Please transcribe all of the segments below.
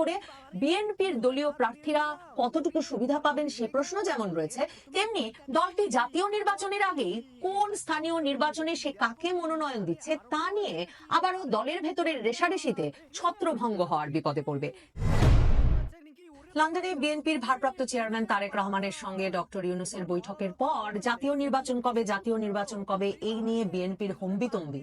করে বিএনপির দলীয় প্রার্থীরা কতটুকু সুবিধা পাবেন সে প্রশ্ন যেমন রয়েছে, তেমনি দলটি জাতীয় নির্বাচনের আগেই কোন স্থানীয় নির্বাচনে সে কাকে মনোনয়ন দিচ্ছে তা নিয়ে আবারও দলের ভেতরের রেশারেশিতে ছত্রভঙ্গ হওয়ার বিপদে পড়বে। লন্ডনে বিএনপির ভারপ্রাপ্ত চেয়ারম্যান তারেক রহমানের সঙ্গে ডক্টর ইউনুসের বৈঠকের পর জাতীয় নির্বাচন কবে, জাতীয় নির্বাচন কবে, এই নিয়ে বিএনপির হম্বিতম্বি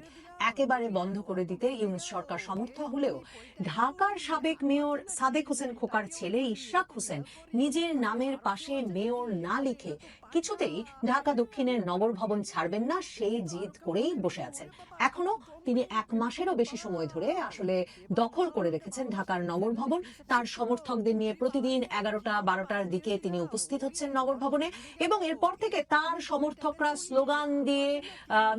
একেবারে বন্ধ করে দিতে ইউনুস সরকার সমর্থ হলেও ঢাকার সাবেক মেয়র সাদেক হোসেন খোকার ছেলে ইশরাক হোসেন নিজের নামের পাশে মেয়র না লিখে কিছুতেই ঢাকা দক্ষিণের নগর ভবন ছাড়বেন না, সেই জিদ করেই বসে আছেন। এখনও তিনি এক মাসেরও বেশি সময় ধরে আসলে দখল করে রেখেছেন ঢাকার নগর ভবন। তার সমর্থকদের নিয়ে প্রতিদিন এগারোটা, বারোটার দিকে তিনি উপস্থিত হচ্ছেন নগর ভবনে এবং এরপর থেকে তার সমর্থকরা স্লোগান দিয়ে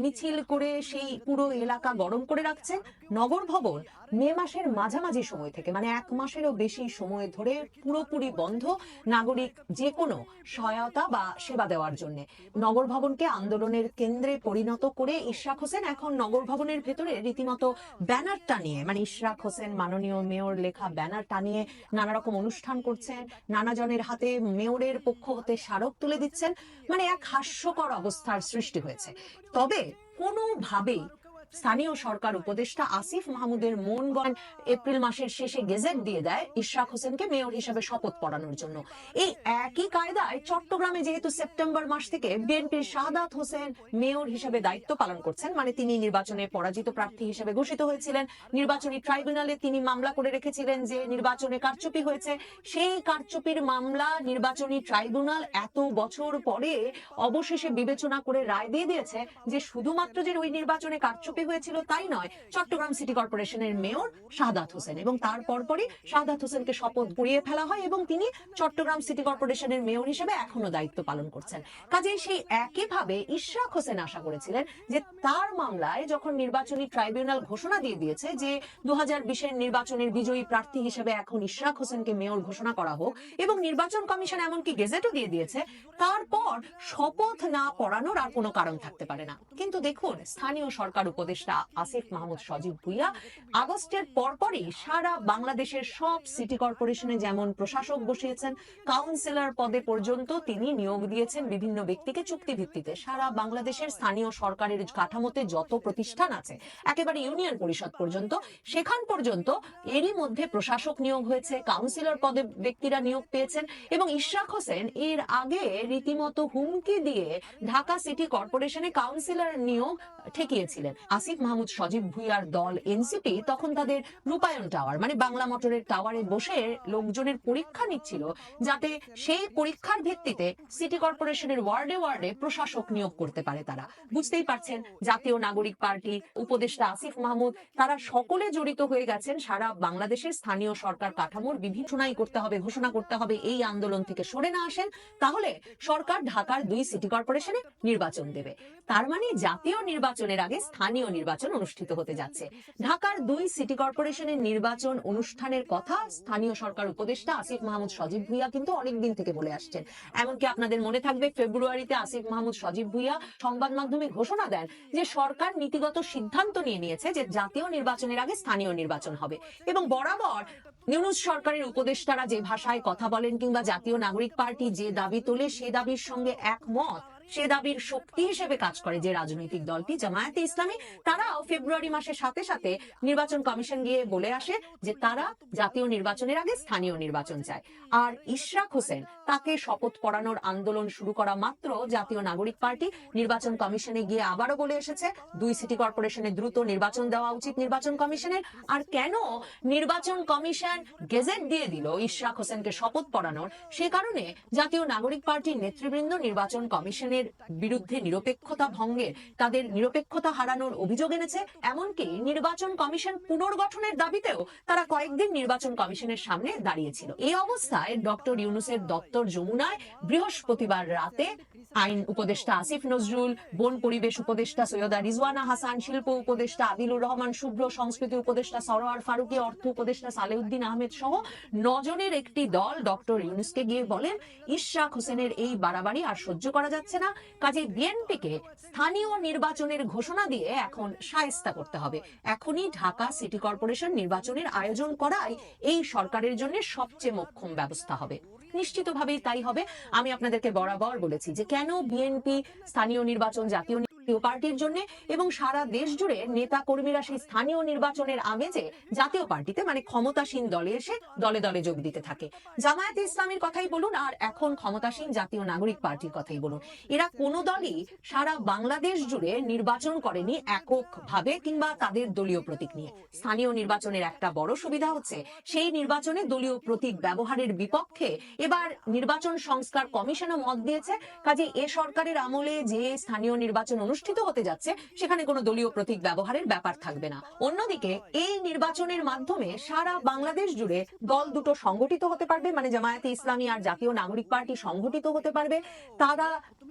মিছিল করে সেই পুরো এলাকা গরম করে রাখছেন। নগর ভবন মে মাসের মাঝামাঝি সময় থেকে মানে এক মাসেরও বেশি সময় ধরে পুরোপুরি বন্ধ নাগরিক যে কোনো সহায়তা বা সেবা দেওয়ার জন্য। নগর ভবনকে আন্দোলনের কেন্দ্রে পরিণত করে ইশরাক হোসেন এখন নগর ভবনের ভেতরে রীতিমতো ব্যানার টানিয়ে মানে ইশরাক হোসেন, মাননীয় মেয়র লেখা ব্যানার টানিয়ে নানা রকম অনুষ্ঠান করছেন নানা জনের হাতে মেয়রের পক্ষ হতে স্মারক তুলে দিচ্ছেন মানে এক হাস্যকর অবস্থার সৃষ্টি হয়েছে। তবে কোনোভাবেই স্থানীয় সরকার উপদেষ্টা আসিফ মাহমুদের মন গণ এপ্রিল মাসের শেষে গেজেট দিয়ে দেয় ইশরাক হোসেনকে মেয়র হিসেবে শপথ পড়ানোর জন্য। এই একই কায়দায় চট্টগ্রামে যেহেতু সেপ্টেম্বর মাস থেকে বিএনপির শাহাদাত হোসেন মেয়র হিসেবে দায়িত্ব পালন করছেন মানে তিনি নির্বাচনে পরাজিত প্রার্থী হিসেবে ঘোষিত হয়েছিলেন। নির্বাচনী ট্রাইব্যুনালে তিনি মামলা করে রেখেছিলেন যে নির্বাচনে কারচুপি হয়েছে। সেই কারচুপির মামলা নির্বাচনী ট্রাইব্যুনাল এত বছর পরে অবশেষে বিবেচনা করে রায় দিয়ে দিয়েছে যে শুধুমাত্র যে ওই নির্বাচনে কারচুপি হয়েছিল তাই নয়, চট্টগ্রাম সিটি কর্পোরেশনের মেয়র শাহাদাত হোসেন এবং তার পরপরই শাহাদাত হোসেনকে শপথ পুড়িয়ে ফেলা হয় এবং তিনি চট্টগ্রাম সিটি কর্পোরেশনের মেয়র হিসেবে এখনও দায়িত্ব পালন করছেন। কাজেই সেই একইভাবে ইশরাক হোসেন আশা করেছিলেন যে তার মামলায় যখন নির্বাচনী ট্রাইব্যুনাল ঘোষণা দিয়ে দিয়েছে যে দু হাজার নির্বাচনের বিজয়ী প্রার্থী হিসেবে এখন ইশরাক হোসেনকে মেয়র ঘোষণা করা হোক এবং নির্বাচন কমিশন এমনকি গেজেটও দিয়ে দিয়েছে, তারপর শপথ না পড়ানোর আর কোনো কারণ থাকতে পারে না। কিন্তু দেখুন, স্থানীয় সরকার উপদেষ্টা আসিফ মাহমুদ সজীব ভুইয়া আগস্টের পরপরই সারা বাংলাদেশের সব সিটি কর্পোরেশনে যেমন প্রশাসক বসিয়েছেন কাউন্সিলর পদে পর্যন্ত তিনি নিয়োগ দিয়েছেন বিভিন্ন ব্যক্তিকে চুক্তি ভিত্তিতে সারা বাংলাদেশের স্থানীয় সরকারের কাঠামোতে যত প্রতিষ্ঠান আছে, একেবারে ইউনিয়ন পরিষদ পর্যন্ত, সেখান পর্যন্ত এরই মধ্যে প্রশাসক নিয়োগ হয়েছে কাউন্সিলর পদে ব্যক্তিরা নিয়োগ পেয়েছেন এবং ইশরাক হোসেন এর আগে রীতিমতো হুমকি দিয়ে ঢাকা সিটি কর্পোরেশনে কাউন্সিলর নিয়োগ ঠেকিয়েছিলেন। আসিফ মাহমুদ সজীব ভুইয়ার দল এনসিপি তখন তাদের রূপায়ণ টাওয়ার মানে বাংলা মোটরের টাওয়ারে বসে লোকজনের পরীক্ষা নিচ্ছিল যাতে সেই পরীক্ষার ভিত্তিতে সিটি কর্পোরেশনের ওয়ার্ডে ওয়ার্ডে প্রশাসক নিয়োগ করতে পারে তারা। বুঝতেই পারছেন, জাতীয় নাগরিক পার্টি উপদেষ্টা আসিফ মাহমুদ, তারা সকলে জড়িত হয়ে গেছেন সারা বাংলাদেশের স্থানীয় সরকার কাঠামোর বিভিন্ন শুনাই করতে হবে, ঘোষণা করতে হবে, এই আন্দোলন থেকে সরে না আসেন, তাহলে সরকার ঢাকার দুই সিটি কর্পোরেশনে নির্বাচন দেবে। তার মানে জাতীয় নির্বাচনের আগে স্থানীয় নির্বাচন অনুষ্ঠিত হতে যাচ্ছে। ঢাকার দুই সিটি কর্পোরেশনের নির্বাচন অনুষ্ঠানের কথা স্থানীয় সরকার উপদেষ্টা আসিফ মাহমুদ সজীব ভুইয়া কিন্তু অনেকদিন থেকে বলে আসছেন। এমনকি আপনাদের মনে থাকবে, ফেব্রুয়ারিতে আসিফ মাহমুদ সজীব ভুইয়া সংবাদ মাধ্যমে ঘোষণা দেন যে সরকার নীতিগত সিদ্ধান্ত নিয়ে নিয়েছে যে জাতীয় নির্বাচনের আগে স্থানীয় নির্বাচন হবে। এবং বরাবর নিউজ সরকারের উপদেষ্টারা যে ভাষায় কথা বলেন কিংবা জাতীয় নাগরিক পার্টি যে দাবি তোলে, সে দাবির সঙ্গে একমত। সে দাবির শক্তি হিসেবে কাজ করে যে রাজনৈতিক দলটি জামায়াতে ইসলামী, তারাও ফেব্রুয়ারি মাসের সাথে সাথে নির্বাচন কমিশন গিয়ে বলে আসে যে তারা জাতীয় নির্বাচনের আগে স্থানীয় নির্বাচন চায়। আর ইশরাক হোসেন তাকে শপথ পড়ানোর আন্দোলন শুরু করা মাত্র জাতীয় নাগরিক পার্টি নির্বাচন কমিশনে গিয়ে আবারও বলে এসেছে, দুই সিটি কর্পোরেশনে দ্রুত নির্বাচন দেওয়া উচিত নির্বাচন কমিশনের। আর কেন নির্বাচন কমিশন গেজেট দিয়ে দিল ইশরাক হোসেনকে শপথ পড়ানোর? সে কারণে জাতীয় নাগরিক পার্টির নেতৃবৃন্দ নির্বাচন কমিশনের বিরুদ্ধে নিরপেক্ষতা ভঙ্গের তাদের নিরপেক্ষতা হারানোর অভিযোগ এনেছে, এমনকি নির্বাচন কমিশন পুনর্গঠনের দাবিতেও তারা কয়েকদিন নির্বাচন কমিশনের সামনে দাঁড়িয়েছিল। এই অবস্থায় ডক্টর ইউনুসের দপ্তর যমুনায় বৃহস্পতিবার রাতে আইন উপদেষ্টা আসিফ নজরুল, বন পরিবেশ উপদেষ্টা সৈয়দা রিজওয়ানা হাসান, শিল্প উপদেষ্টা আদিলুর রহমান শুভ্র, সংস্কৃতি উপদেষ্টা সরোয়ার ফারুকি, অর্থ উপদেষ্টা সালেউদ্দিন আহমেদ সহ নজনের একটি দল ডক্টর ইউনুসকে গিয়ে বলেন, ইশরাক হোসেনের এই বাড়াবাড়ি আর সহ্য করা যাচ্ছে না। না কাজে বিএনপিকে স্থানীয় নির্বাচনের ঘোষণা দিয়ে এখন সায়স্তা করতে হবে। এখনই ঢাকা সিটি কর্পোরেশন নির্বাচনের আয়োজন করাই এই সরকারের জন্য সবচেয়ে মোক্ষম ব্যবস্থা হবে। নিশ্চিতভাবেই তাই হবে। আমি আপনাদেরকে বরাবর বলেছি যে কেন বিএনপি স্থানীয় নির্বাচন, জাতীয় জাতীয় পার্টির জন্য এবং সারা দেশ জুড়ে নেতা কর্মীরা সেই স্থানীয় নির্বাচনের আমেজে জাতীয় পার্টিতে মানে ক্ষমতাসীন দলে এসে দলে দলে যোগ দিতে থাকে। জামায়াতে ইসলামের কথাই বলুন আর এখন ক্ষমতাসীন জাতীয় নাগরিক পার্টির কথাই বলুন। এরা কোনো দলই সারা বাংলাদেশ জুড়ে নির্বাচন করেনি একক ভাবে কিংবা তাদের দলীয় প্রতীক নিয়ে। স্থানীয় নির্বাচনের একটা বড় সুবিধা হচ্ছে সেই নির্বাচনে দলীয় প্রতীক ব্যবহারের বিপক্ষে এবার নির্বাচন সংস্কার কমিশনও মত দিয়েছে। কাজে এ সরকারের আমলে যে স্থানীয় নির্বাচন অনুষ্ঠিত হতে যাচ্ছে, সেখানে কোনো দলীয় প্রতীক ব্যবহারের ব্যাপার থাকবে না। অন্যদিকে, এই নির্বাচনের মাধ্যমে সারা বাংলাদেশ জুড়ে দল দুটো সংগঠিত হতে পারবে মানে জামায়াতে ইসলামী আর জাতীয় নাগরিক পার্টি সংগঠিত হতে পারবে। তারা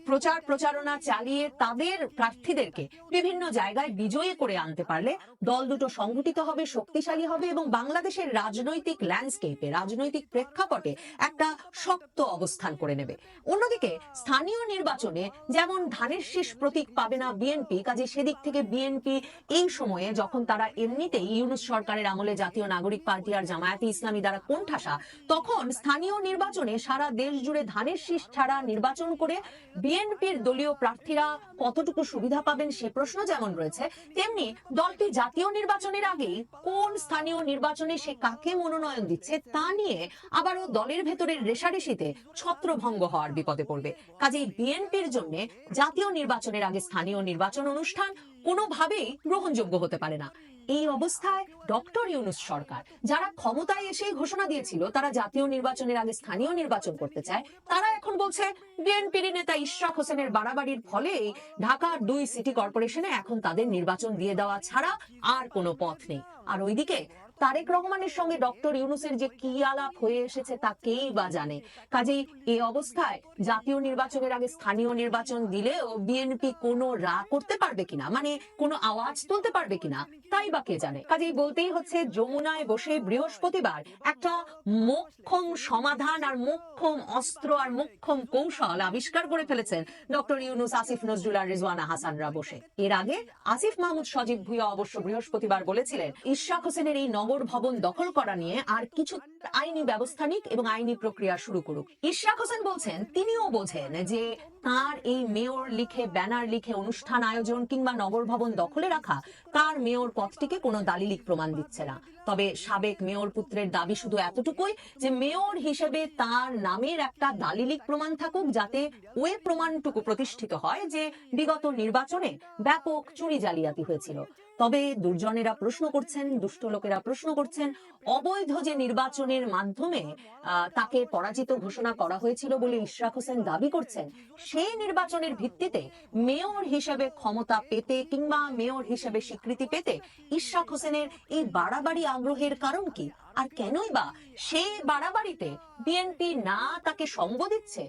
প্রচার প্রচারণা চালিয়ে তাদের প্রার্থীদেরকে বিভিন্ন জায়গায় বিজয়ী করে আনতে পারলে দল দুটো সংগঠিত হবে, শক্তিশালী হবে এবং বাংলাদেশের রাজনৈতিক ল্যান্ডস্কেপে, রাজনৈতিক প্রেক্ষাপটে একটা শক্ত অবস্থান করে নেবে। অন্যদিকে, স্থানীয় নির্বাচনে যেমন ধানের শীষ প্রতীক পাবে না বিএনপি কাজে সেদিক থেকে বিএনপি এই সময়ে যখন তারা এমনিতেই ইউনুস সরকারের আমলে জাতীয় নাগরিক পার্টি আর জামায়াতে ইসলামী দ্বারা কোণঠাসা, তখন স্থানীয় নির্বাচনে সারা দেশ জুড়ে ধানের শীষ ছাড়া নির্বাচন করে বিএনপির দলীয় প্রার্থীরা কতটুকু সুবিধা পাবেন সে প্রশ্ন যেমন রয়েছে, তেমনি দলটি জাতীয় নির্বাচনের আগেই কোন স্থানীয় নির্বাচনে সে কাকে মনোনয়ন দিচ্ছে তা নিয়ে আবারও দলের ভেতরের রেশারেশিতে ছত্রভঙ্গ হওয়ার বিপদে পড়বে। কাজেই বিএনপির জন্য জাতীয় নির্বাচনের আগে স্থানীয় নির্বাচন অনুষ্ঠান কোনোভাবেই গ্রহণযোগ্য হতে পারে না। এই অবস্থায় ডক্টর ইউনুস সরকার, যারা ক্ষমতায় এসেই ঘোষণা দিয়েছিল তারা জাতীয় নির্বাচনের আগে স্থানীয় নির্বাচন করতে চায়, তারা এখন বলছে বিএনপির নেতা ইশরাক হোসেনের বাড়াবাড়ির ফলেই ঢাকার দুই সিটি কর্পোরেশনে এখন তাদের নির্বাচন দিয়ে দেওয়া ছাড়া আর কোনো পথ নেই। আর ওইদিকে তারেক রহমানের সঙ্গে ডক্টর ইউনুসের যে কি আলাপ হয়ে এসেছে তা কেই বা জানে? কাজেই এই অবস্থায় জাতীয় নির্বাচনের আগে স্থানীয় নির্বাচন দিলেও বিএনপি কোনো রা করতে পারবে কিনা? মানে কোনো আওয়াজ তুলতে পারবে কিনা? তাই বা কে জানে? কাজেই বলতেই হচ্ছে, যমুনায় বসে বৃহস্পতিবার একটা মোক্ষম সমাধান আর মোক্ষম অস্ত্র আর মোক্ষম কৌশল আবিষ্কার করে ফেলেছেন ডক্টর ইউনুস, আসিফ নজরুল আর রিজওয়ানা হাসানরা বসে। এর আগে আসিফ মাহমুদ সজীব ভুইয়া অবশ্য বৃহস্পতিবার বলেছিলেন ইশরাক হোসেনের এই নগর ভবন দখল করা নিয়ে আর কিছু আইনি ব্যবস্থা নিক এবং আইনি প্রক্রিয়া শুরু করুক। ইশরাক হোসেন বলছেন, তিনিও বোঝেন যে তার এই মেয়র লিখে, ব্যানার লিখে অনুষ্ঠান, আয়োজন কিংবা নগর ভবন দখলে রাখা তার মেয়র পদটিকে কোনো দালিলিক প্রমাণ দিচ্ছে না। তবে সাবেক মেয়র পুত্রের দাবি শুধু এতটুকুই যে মেয়র হিসেবে তার নামের একটা দালিলিক প্রমাণ থাকুক যাতে ওই প্রমাণটুকু প্রতিষ্ঠিত হয় যে বিগত নির্বাচনে ব্যাপক চুরি জালিয়াতি হয়েছিল। তবে দুর্জনেরা প্রশ্ন করছেন, দুষ্ট লোকেরা প্রশ্ন করছেন, অবৈধ যে নির্বাচনের মাধ্যমে তাকে পরাজিত ঘোষণা করা হয়েছিল বলে ইশরাক হোসেন দাবি করছেন, সেই নির্বাচনের ভিত্তিতে মেয়র হিসেবে ক্ষমতা পেতে কিংবা মেয়র হিসেবে স্বীকৃতি পেতে ইশাক হোসেনের এই বাড়াবাড়ি আগ্রহের কারণ কি? আর কেনই বা সেই বাড়াবাড়িতে বিএনপি না তাকে সঙ্গ দিচ্ছে?